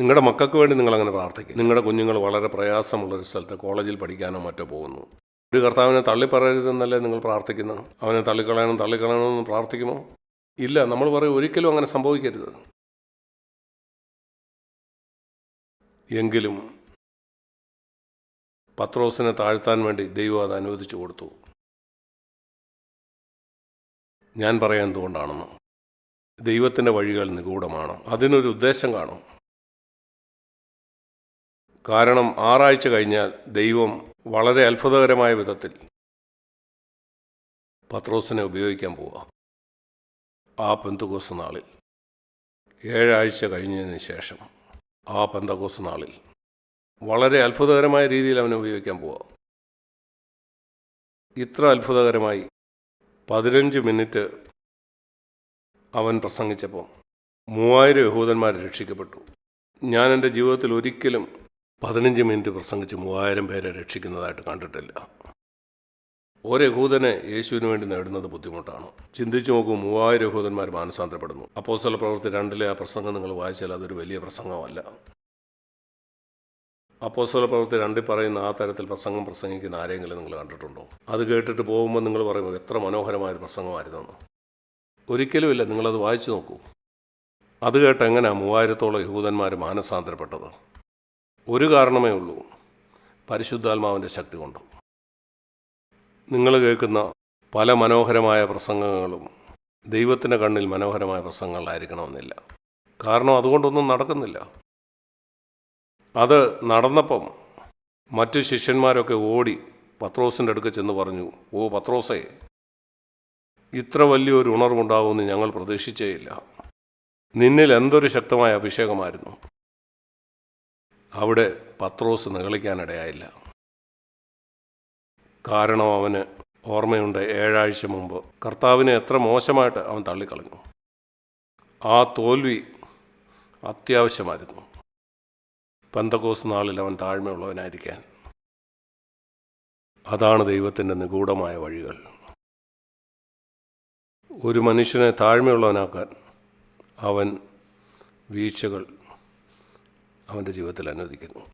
നിങ്ങളുടെ മക്കൾക്ക് വേണ്ടി നിങ്ങൾ അങ്ങനെ പ്രാർത്ഥിക്കും. നിങ്ങളുടെ കുഞ്ഞുങ്ങൾ വളരെ പ്രയാസമുള്ളൊരു സ്ഥലത്ത് കോളേജിൽ പഠിക്കാനോ മറ്റോ പോകുന്നു. ഒരു കർത്താവിനെ തള്ളിപ്പറയരുതെന്നല്ലേ നിങ്ങൾ പ്രാർത്ഥിക്കുന്നത് അവനെ തള്ളിക്കളയണം തള്ളിക്കളയണമെന്ന് പ്രാർത്ഥിക്കുമോ? ഇല്ല നമ്മൾ പറയും ഒരിക്കലും അങ്ങനെ സംഭവിക്കരുത്. എങ്കിലും പത്രോസിനെ താഴ്ത്താൻ വേണ്ടി ദൈവം അത് അനുവദിച്ചു കൊടുത്തു. ഞാൻ പറയാൻ എന്തുകൊണ്ടാണെന്ന്? ദൈവത്തിന്റെ വഴികൾ നിഗൂഢമാണ്? അതിനൊരു ഉദ്ദേശം കാണും. കാരണം ആറാഴ്ച കഴിഞ്ഞാൽ ദൈവം വളരെ അത്ഭുതകരമായ വിധത്തിൽ പത്രോസിനെ ഉപയോഗിക്കാൻ പോവുക ആ പെന്തകോസ് നാളിൽ. ഏഴാഴ്ച കഴിഞ്ഞതിന് ശേഷം ആ പെന്തകോസ് നാളിൽ. വളരെ അത്ഭുതകരമായ രീതിയിൽ അവനെ ഉപയോഗിക്കാൻ പോവുക ഇത്ര അത്ഭുതകരമായി പതിനഞ്ച് മിനിറ്റ് അവൻ പ്രസംഗിച്ചപ്പോൾ മൂവായിരം യഹൂദന്മാർ രക്ഷിക്കപ്പെട്ടു. ഞാൻ എന്റെ ജീവിതത്തിൽ ഒരിക്കലും പതിനഞ്ച് മിനിറ്റ് പ്രസംഗിച്ച് മൂവായിരം പേരെ രക്ഷിക്കുന്നതായിട്ട് കണ്ടിട്ടില്ല. ഒരു യഹൂദനെ യേശുവിന് വേണ്ടി നേടുന്നത് ബുദ്ധിമുട്ടാണ്. ചിന്തിച്ചു നോക്കൂ മൂവായിരം യഹൂദന്മാർ മാനസാന്തരപ്പെടുന്നു. അപ്പോസ്തല പ്രവൃത്തി രണ്ടിലെ ആ പ്രസംഗം നിങ്ങൾ വായിച്ചാൽ അതൊരു വലിയ പ്രസംഗമല്ല. അപ്പോസ്തല പ്രവൃത്തി രണ്ടിൽ പറയുന്ന ആ തരത്തിൽ പ്രസംഗം പ്രസംഗിക്കുന്ന ആരെങ്കിലും നിങ്ങൾ കണ്ടിട്ടുണ്ടോ? അത് കേട്ടിട്ട് പോകുമ്പോൾ നിങ്ങൾ പറയുമ്പോൾ എത്ര മനോഹരമായ ഒരു പ്രസംഗമായിരുന്നു ഒരിക്കലുമില്ല നിങ്ങളത് വായിച്ചു നോക്കൂ. അത് കേട്ട് എങ്ങനെയാണ് മൂവായിരത്തോളം യഹൂദന്മാർ മാനസാന്തരപ്പെട്ടത്? ഒരു കാരണമേ ഉള്ളൂ. പരിശുദ്ധാത്മാവിന്റെ ശക്തി കൊണ്ട്. നിങ്ങൾ കേൾക്കുന്ന പല മനോഹരമായ പ്രസംഗങ്ങളും ദൈവത്തിന്റെ കണ്ണിൽ മനോഹരമായ പ്രസംഗങ്ങളായിരിക്കണമെന്നില്ല. കാരണം അതുകൊണ്ടൊന്നും നടക്കുന്നില്ല. അത് നടന്നപ്പം മറ്റു ശിഷ്യന്മാരൊക്കെ ഓടി പത്രോസിന്റെ അടുക്ക് ചെന്ന് പറഞ്ഞു ഓ പത്രോസേ ഇത്ര വലിയൊരു ഉണർവുണ്ടാവുമെന്ന് ഞങ്ങൾ പ്രതീക്ഷിച്ചേയില്ല. നിന്നിൽ എന്തൊരു ശക്തമായ അഭിഷേകമായിരുന്നു. അവിടെ പത്രോസ് നിഗളിക്കാനിടയായില്ല. കാരണം അവന് ഓർമ്മയുണ്ട് ഏഴാഴ്ച മുമ്പ്. കർത്താവിനെ എത്ര മോശമായിട്ട് അവൻ തള്ളിക്കളഞ്ഞു. ആ തോൽവി അത്യാവശ്യമായിരുന്നു. പന്തക്കോസ് നാളിൽ അവൻ താഴ്മയുള്ളവനായിരിക്കാൻ. അതാണ് ദൈവത്തിന്റെ നിഗൂഢമായ വഴികൾ. ഒരു മനുഷ്യനെ താഴ്മയുള്ളവനാക്കാൻ അവൻ വീഴ്ചകൾ അവന്റെ ജീവിതത്തിൽ അനുവദിക്കുന്നു.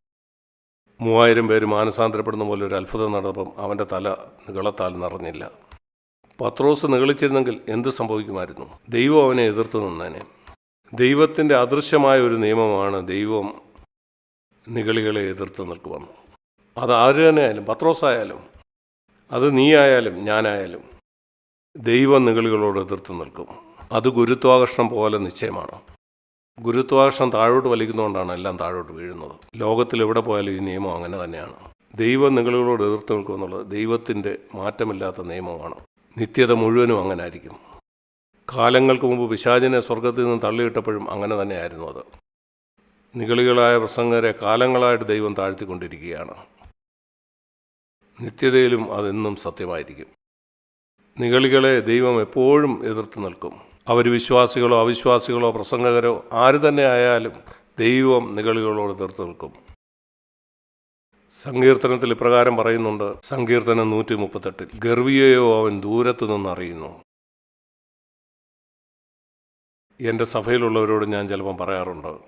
മൂവായിരം പേര് മാനസാന്തരപ്പെടുന്ന പോലെ ഒരു അത്ഭുതം നടന്നപ്പം അവന്റെ തല നികളത്താൽ നിറഞ്ഞില്ല. പത്രോസ് നികളിച്ചിരുന്നെങ്കിൽ എന്ത് സംഭവിക്കുമായിരുന്നു? ദൈവം അവനെ എതിർത്തു നിന്നേനെ. ദൈവത്തിന്റെ അദൃശ്യമായ ഒരു നിയമമാണ് ദൈവം നികളികളെ എതിർത്ത് നിൽക്കുവന്നു അത് ആര് തന്നെ ആയാലും പത്രോസായാലും അത് നീ ആയാലും ഞാനായാലും ദൈവം നികളികളോട് എതിർത്ത് നിൽക്കും. അത് ഗുരുത്വാകർഷണം പോലെ നിശ്ചയമാണ്. ഗുരുത്വാകർഷണം താഴോട്ട് വലിക്കുന്നതുകൊണ്ടാണ് എല്ലാം താഴോട്ട് വീഴുന്നത്. ലോകത്തിൽ എവിടെ പോയാലും ഈ നിയമം അങ്ങനെ തന്നെയാണ്. ദൈവം നിങ്ങളോട് എതിർത്ത് നിൽക്കുമെന്നുള്ളത് ദൈവത്തിന്റെ മാറ്റമില്ലാത്ത നിയമമാണ്. നിത്യത മുഴുവനും അങ്ങനെ ആയിരിക്കും കാലങ്ങൾക്ക് മുമ്പ് പിശാചിനെ സ്വർഗത്തിൽ നിന്ന് തള്ളിയിട്ടപ്പോഴും അങ്ങനെ തന്നെയായിരുന്നു അത്. നിഗളികളായ പ്രസംഗരെ കാലങ്ങളായിട്ട് ദൈവം താഴ്ത്തിക്കൊണ്ടിരിക്കുകയാണ്. നിത്യതയിലും അതെന്നും സത്യമായിരിക്കും. നിഗളികളെ ദൈവം എപ്പോഴും എതിർത്ത് നിൽക്കും. അവർ വിശ്വാസികളോ അവിശ്വാസികളോ പ്രസംഗകരോ ആര് തന്നെ ആയാലും ദൈവം നിഗളികളോട് എതിർത്ത് നിൽക്കും. സങ്കീർത്തനത്തിൽ ഇപ്രകാരം പറയുന്നുണ്ട്. സങ്കീർത്തനം നൂറ്റി മുപ്പത്തെട്ടിൽ ഗർവിയെയോ അവൻ ദൂരത്തു നിന്നറിയുന്നു എന്റെ സഭയിലുള്ളവരോട് ഞാൻ ചിലപ്പം പറയാറുണ്ട്.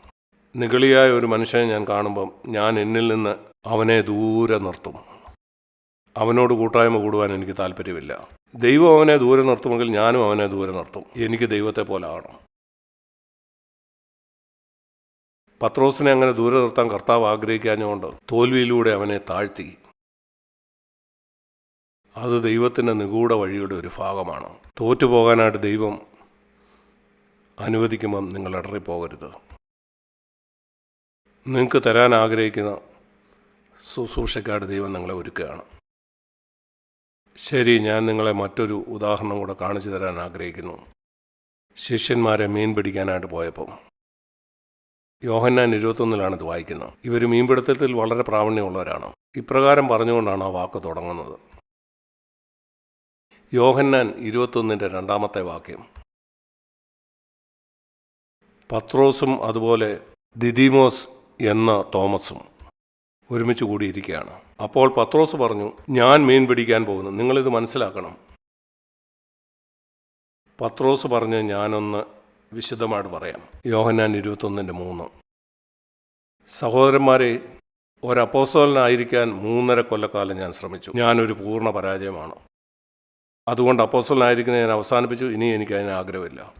നിഗളിയായ ഒരു മനുഷ്യനെ ഞാൻ കാണുമ്പം ഞാൻ എന്നിൽ നിന്ന് അവനെ ദൂരെ നിർത്തും. അവനോട് കൂട്ടായ്മ കൂടുവാൻ എനിക്ക് താല്പര്യമില്ല. ദൈവം അവനെ ദൂരെ നിർത്തുമെങ്കിൽ ഞാനും അവനെ ദൂരെ നിർത്തും. എനിക്ക് ദൈവത്തെ പോലെ ആകണം പത്രോസിനെ അങ്ങനെ ദൂരെ നിർത്താൻ കർത്താവ് ആഗ്രഹിക്കാഞ്ഞുകൊണ്ട് തോൽവിയിലൂടെ അവനെ താഴ്ത്തി. അത് ദൈവത്തിന്റെ നിഗൂഢ വഴിയുടെ ഒരു ഭാഗമാണ്. തോറ്റുപോകാനായിട്ട് ദൈവം അനുവദിക്കുമ്പം നിങ്ങൾ ഇടറിപ്പോകരുത്. നിങ്ങൾക്ക് തരാൻ ആഗ്രഹിക്കുന്ന ശുശ്രൂഷക്കാട് ദൈവം നിങ്ങളെ ഒരുക്കുകയാണ്. ശരി ഞാൻ നിങ്ങളെ മറ്റൊരു ഉദാഹരണം കൂടെ കാണിച്ചു തരാൻ ആഗ്രഹിക്കുന്നു. ശിഷ്യന്മാരെ മീൻ പിടിക്കാനായിട്ട് പോയപ്പം. യോഹന്നാൻ ഇരുപത്തൊന്നിലാണ് ഇത് വായിക്കുന്നത്. ഇവർ മീൻപിടുത്തത്തിൽ വളരെ പ്രാവീണ്യമുള്ളവരാണ്. ഇപ്രകാരം പറഞ്ഞുകൊണ്ടാണ് ആ വാക്ക് തുടങ്ങുന്നത്. യോഹന്നാൻ ഇരുപത്തൊന്നിന്റെ രണ്ടാമത്തെ വാക്യം. പത്രോസും അതുപോലെ ദിദിമോസ് എന്ന തോമസും ഒരുമിച്ച് കൂടിയിരിക്കുകയാണ്. അപ്പോൾ പത്രോസ് പറഞ്ഞു ഞാൻ മീൻ പിടിക്കാൻ പോകുന്നു. നിങ്ങളിത് മനസ്സിലാക്കണം. പത്രോസ് പറഞ്ഞ് ഞാനൊന്ന് വിശദമായിട്ട് പറയാം. യോഹന്നാൻ ഇരുപത്തൊന്നിന്റെ മൂന്ന്. സഹോദരന്മാരെ ഒരപ്പോസോലിനായിരിക്കാൻ മൂന്നര കൊല്ലക്കാലം ഞാൻ ശ്രമിച്ചു. ഞാനൊരു പൂർണ പരാജയമാണ്. അതുകൊണ്ട് അപ്പോസോലിനായിരിക്കുന്ന ഞാൻ അവസാനിപ്പിച്ചു. ഇനി എനിക്ക് അതിന് ആഗ്രഹമില്ല.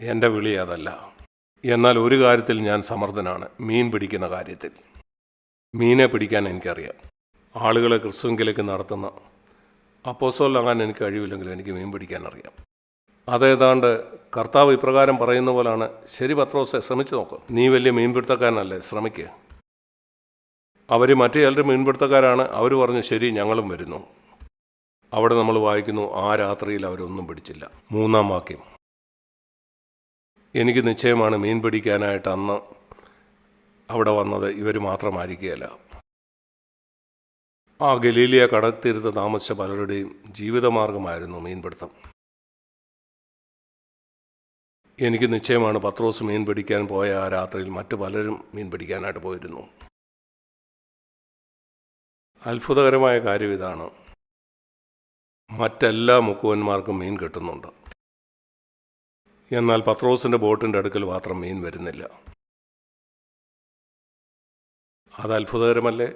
എന്റെ വിളി അതല്ല. എന്നാൽ ഒരു കാര്യത്തിൽ ഞാൻ സമർത്ഥനാണ്. മീൻ പിടിക്കുന്ന കാര്യത്തിൽ. മീനെ പിടിക്കാൻ എനിക്കറിയാം. ആളുകളെ ക്രിസ്തുവിലേക്ക് നടത്തുന്ന അപ്പോസോലാകാൻ എനിക്ക് കഴിവില്ലെങ്കിലും എനിക്ക് മീൻ പിടിക്കാൻ അറിയാം അതേതാണ്ട് കർത്താവ് ഇപ്രകാരം പറയുന്ന പോലാണ് ശരി പത്രോസെ ശ്രമിച്ചു നോക്ക്. നീ വലിയ മീൻപിടുത്തക്കാരനല്ലേ ശ്രമിക്കുക അവർ മറ്റു ചിലർ മീൻപിടുത്തക്കാരാണ്. അവർ പറഞ്ഞു ശരി ഞങ്ങളും വരുന്നു. അവിടെ നമ്മൾ വായിക്കുന്നു ആ രാത്രിയിൽ അവരൊന്നും പിടിച്ചില്ല. മൂന്നാം വാക്യം. എനിക്ക് നിശ്ചയമാണ് മീൻ പിടിക്കാനായിട്ട് അന്ന് അവിടെ വന്നത് ഇവർ മാത്രമായിരിക്കുകയല്ല. ആ ഗലീലിയ കടത്തിരുത്ത് താമസിച്ച പലരുടെയും ജീവിതമാർഗമായിരുന്നു മീൻപിടുത്തം. എനിക്ക് നിശ്ചയമാണ് പത്രോസ് മീൻ പിടിക്കാൻ പോയ ആ രാത്രിയിൽ മറ്റു പലരും മീൻ പിടിക്കാനായിട്ട് പോയിരുന്നു. അത്ഭുതകരമായ കാര്യം ഇതാണ്. മറ്റെല്ലാ മുക്കുവന്മാർക്കും മീൻ കിട്ടുന്നുണ്ട്. എന്നാൽ പത്രോസിന്റെ ബോട്ടിന്റെ അടുക്കൽ മാത്രം മീൻ വരുന്നില്ല. അത് അത്ഭുതകരമല്ലേ?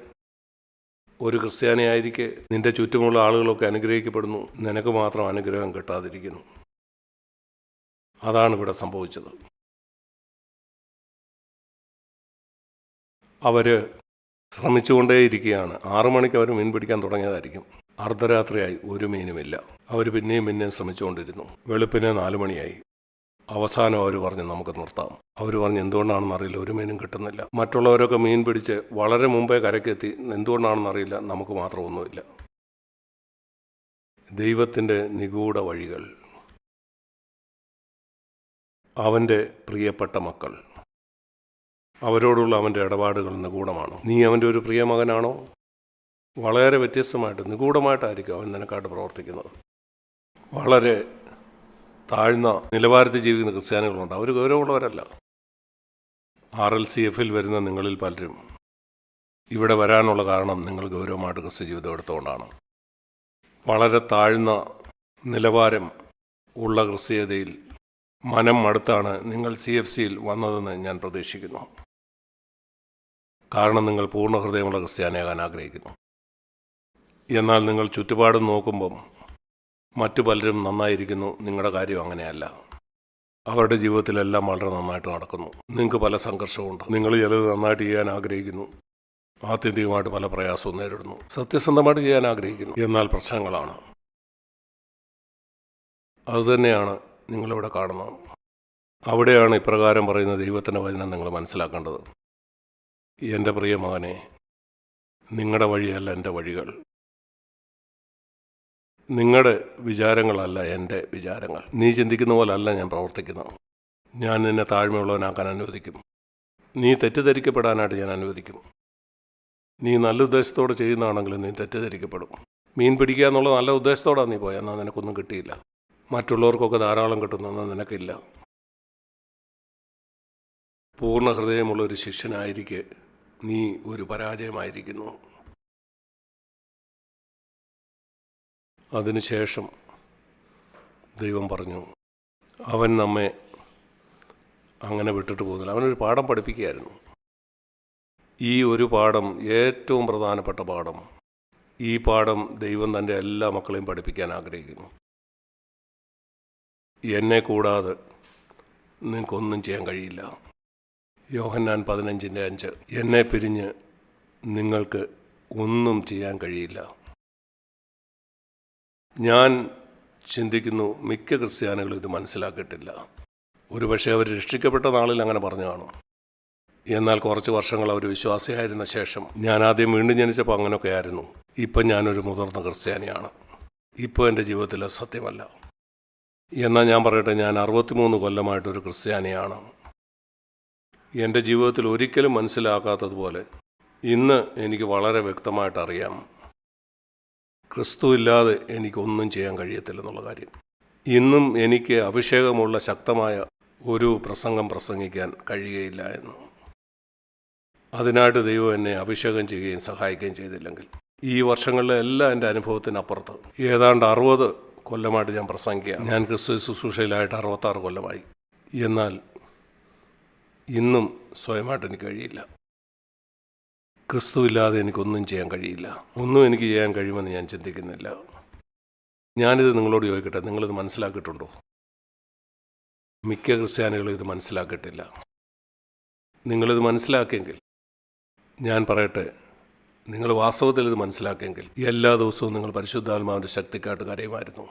ഒരു ക്രിസ്ത്യാനിയായിരിക്കെ നിന്റെ ചുറ്റുമുള്ള ആളുകളൊക്കെ അനുഗ്രഹിക്കപ്പെടുന്നു. നിനക്ക് മാത്രം അനുഗ്രഹം കിട്ടാതിരിക്കുന്നു. അതാണ് ഇവിടെ സംഭവിച്ചത്. അവർ ശ്രമിച്ചുകൊണ്ടേയിരിക്കുകയാണ് ആറു മണിക്ക് അവർ മീൻ പിടിക്കാൻ തുടങ്ങിയതായിരിക്കും. അർദ്ധരാത്രിയായി ഒരു മീനുമില്ല. അവർ പിന്നെയും പിന്നെയും ശ്രമിച്ചുകൊണ്ടിരുന്നു. വെളുപ്പിനെ നാലു മണിയായി. അവസാനം അവർ പറഞ്ഞു നമുക്ക് നിർത്താം. അവർ പറഞ്ഞു എന്തുകൊണ്ടാണെന്ന് അറിയില്ല ഒരു മീനും കിട്ടുന്നില്ല. മറ്റുള്ളവരൊക്കെ മീൻ പിടിച്ച് വളരെ മുമ്പേ കരക്കെത്തി എന്തുകൊണ്ടാണെന്ന് അറിയില്ല നമുക്ക് മാത്രം ഒന്നുമില്ല ദൈവത്തിന്റെ നിഗൂഢ വഴികൾ. അവന്റെ പ്രിയപ്പെട്ട മക്കൾ. അവരോടുള്ള അവന്റെ ഇടപാടുകൾ നിഗൂഢമാണ്. നീ അവന്റെ ഒരു പ്രിയ മകനാണോ? വളരെ വ്യത്യസ്തമായിട്ട് നിഗൂഢമായിട്ടായിരിക്കും അവൻ നിനക്കായിട്ട് പ്രവർത്തിക്കുന്നത്. വളരെ താഴ്ന്ന നിലവാരത്തിൽ ജീവിക്കുന്ന ക്രിസ്ത്യാനികളുണ്ട്. അവർ ഗൗരവമുള്ളവരല്ല. ആർ എൽ സി എഫിൽ വരുന്ന നിങ്ങളിൽ പലരും ഇവിടെ വരാനുള്ള കാരണം നിങ്ങൾ ഗൗരവമായിട്ട് ക്രിസ്ത്യ ജീവിതം എടുത്തുകൊണ്ടാണ്. വളരെ താഴ്ന്ന നിലവാരം ഉള്ള ക്രിസ്തീയതയിൽ മനം അടുത്താണ് നിങ്ങൾ സി എഫ് സിയിൽ വന്നതെന്ന് ഞാൻ പ്രതീക്ഷിക്കുന്നു. കാരണം നിങ്ങൾ പൂർണ ഹൃദയമുള്ള ക്രിസ്ത്യാനിയാകാൻ ആഗ്രഹിക്കുന്നു. എന്നാൽ നിങ്ങൾ ചുറ്റുപാടും നോക്കുമ്പം മറ്റു പലരും നന്നായിരിക്കുന്നു. നിങ്ങളുടെ കാര്യം അങ്ങനെയല്ല. അവരുടെ ജീവിതത്തിലെല്ലാം വളരെ നന്നായിട്ട് നടക്കുന്നു. നിങ്ങൾക്ക് പല സംഘർഷമുണ്ട് നിങ്ങൾ ചിലത് നന്നായിട്ട് ചെയ്യാൻ ആഗ്രഹിക്കുന്നു. ആത്യന്തികമായിട്ട് പല പ്രയാസവും നേരിടുന്നു. സത്യസന്ധമായിട്ട് ചെയ്യാൻ ആഗ്രഹിക്കുന്നു. എന്നാൽ പ്രശ്നങ്ങളാണ്. അതുതന്നെയാണ് നിങ്ങളിവിടെ കാണുന്നത്. അവിടെയാണ് ഇപ്രകാരം പറയുന്ന ദൈവത്തിന്റെ വചനം നിങ്ങൾ മനസ്സിലാക്കേണ്ടത്. എന്റെ പ്രിയ മകനെ നിങ്ങളുടെ വഴിയല്ല എന്റെ വഴികൾ. നിങ്ങളുടെ വിചാരങ്ങളല്ല എന്റെ വിചാരങ്ങൾ. നീ ചിന്തിക്കുന്ന പോലല്ല ഞാൻ പ്രവർത്തിക്കുന്നത്. ഞാൻ നിന്നെ താഴ്മയുള്ളവനാക്കാൻ അനുവദിക്കും. നീ തെറ്റിദ്ധരിക്കപ്പെടാനായിട്ട് ഞാൻ അനുവദിക്കും. നീ നല്ല ഉദ്ദേശത്തോടെ ചെയ്യുന്നതാണെങ്കിൽ നീ തെറ്റിദ്ധരിക്കപ്പെടും. മീൻ പിടിക്കുക എന്നുള്ള നല്ല ഉദ്ദേശത്തോടാണ് നീ പോയത് എന്നാൽ നിനക്കൊന്നും കിട്ടിയില്ല. മറ്റുള്ളവർക്കൊക്കെ ധാരാളം കിട്ടുന്നെന്ന് നിനക്കില്ല. പൂർണ ഹൃദയമുള്ള ഒരു ശിഷ്യനായിരിക്കെ നീ ഒരു പരാജയമായിരിക്കുന്നു. അതിനുശേഷം ദൈവം പറഞ്ഞു അവൻ നമ്മെ അങ്ങനെ വിട്ടിട്ട് പോകുന്നില്ല. അവനൊരു പാഠം പഠിപ്പിക്കുകയായിരുന്നു. ഈ ഒരു പാഠം ഏറ്റവും പ്രധാനപ്പെട്ട പാഠം ഈ പാഠം ദൈവം തന്റെ എല്ലാ മക്കളെയും പഠിപ്പിക്കാൻ ആഗ്രഹിക്കുന്നു. എന്നെ കൂടാതെ നിങ്ങൾക്കൊന്നും ചെയ്യാൻ കഴിയില്ല. യോഹന്നാൻ പതിനഞ്ചിന്റെ അഞ്ച് എന്നെ പിരിഞ്ഞ് നിങ്ങൾക്ക് ഒന്നും ചെയ്യാൻ കഴിയില്ല. ഞാൻ ചിന്തിക്കുന്നു മിക്ക ക്രിസ്ത്യാനികളും ഇത് മനസ്സിലാക്കിയിട്ടില്ല. ഒരുപക്ഷെ അവർ രക്ഷിക്കപ്പെട്ട നാളിൽ അങ്ങനെ പറഞ്ഞു കാണും. എന്നാൽ കുറച്ച് വർഷങ്ങൾ അവർ വിശ്വാസിയായിരുന്ന ശേഷം ഞാൻ ആദ്യം വീണ്ടും ജനിച്ചപ്പോൾ അങ്ങനെയൊക്കെ ആയിരുന്നു ഇപ്പം ഞാനൊരു മുതിർന്ന ക്രിസ്ത്യാനിയാണ്. ഇപ്പോൾ എന്റെ ജീവിതത്തിൽ സത്യമല്ല. എന്നാൽ ഞാൻ പറയട്ടെ ഞാൻ അറുപത്തിമൂന്ന് കൊല്ലമായിട്ടൊരു ക്രിസ്ത്യാനിയാണ്. എന്റെ ജീവിതത്തിൽ ഒരിക്കലും മനസ്സിലാക്കാത്തതുപോലെ ഇന്ന് എനിക്ക് വളരെ വ്യക്തമായിട്ട് അറിയാം ക്രിസ്തു ഇല്ലാതെ എനിക്കൊന്നും ചെയ്യാൻ കഴിയത്തില്ലെന്നുള്ള കാര്യം. ഇന്നും എനിക്ക് അഭിഷേകമുള്ള ശക്തമായ ഒരു പ്രസംഗം പ്രസംഗിക്കാൻ കഴിയുകയില്ല എന്ന്. അതിനായിട്ട് ദൈവം എന്നെ അഭിഷേകം ചെയ്യുകയും സഹായിക്കുകയും ചെയ്തില്ലെങ്കിൽ ഈ വർഷങ്ങളിലെ എല്ലാ എന്റെ അനുഭവത്തിനപ്പുറത്ത് ഏതാണ്ട് അറുപത് കൊല്ലമായിട്ട് ഞാൻ പ്രസംഗിക്കുക ഞാൻ ക്രിസ്തു ശുശ്രൂഷയിലായിട്ട് അറുപത്താറ് കൊല്ലമായി. എന്നാൽ ഇന്നും സ്വയമായിട്ട് എനിക്ക് കഴിയില്ല. ക്രിസ്തു ഇല്ലാതെ എനിക്കൊന്നും ചെയ്യാൻ കഴിയില്ല. ഒന്നും എനിക്ക് ചെയ്യാൻ കഴിയുമെന്ന് ഞാൻ ചിന്തിക്കുന്നില്ല. ഞാനിത് നിങ്ങളോട് ചോദിക്കട്ടെ. നിങ്ങളിത് മനസ്സിലാക്കിയിട്ടുണ്ടോ? മിക്ക ക്രിസ്ത്യാനികളും ഇത് മനസ്സിലാക്കിയിട്ടില്ല. നിങ്ങളിത് മനസ്സിലാക്കിയെങ്കിൽ ഞാൻ പറയട്ടെ നിങ്ങൾ വാസ്തവത്തിൽ ഇത് മനസ്സിലാക്കിയെങ്കിൽ എല്ലാ ദിവസവും നിങ്ങൾ പരിശുദ്ധാത്മാവിന്റെ ശക്തിക്കായിട്ട് കരയുമായിരുന്നു.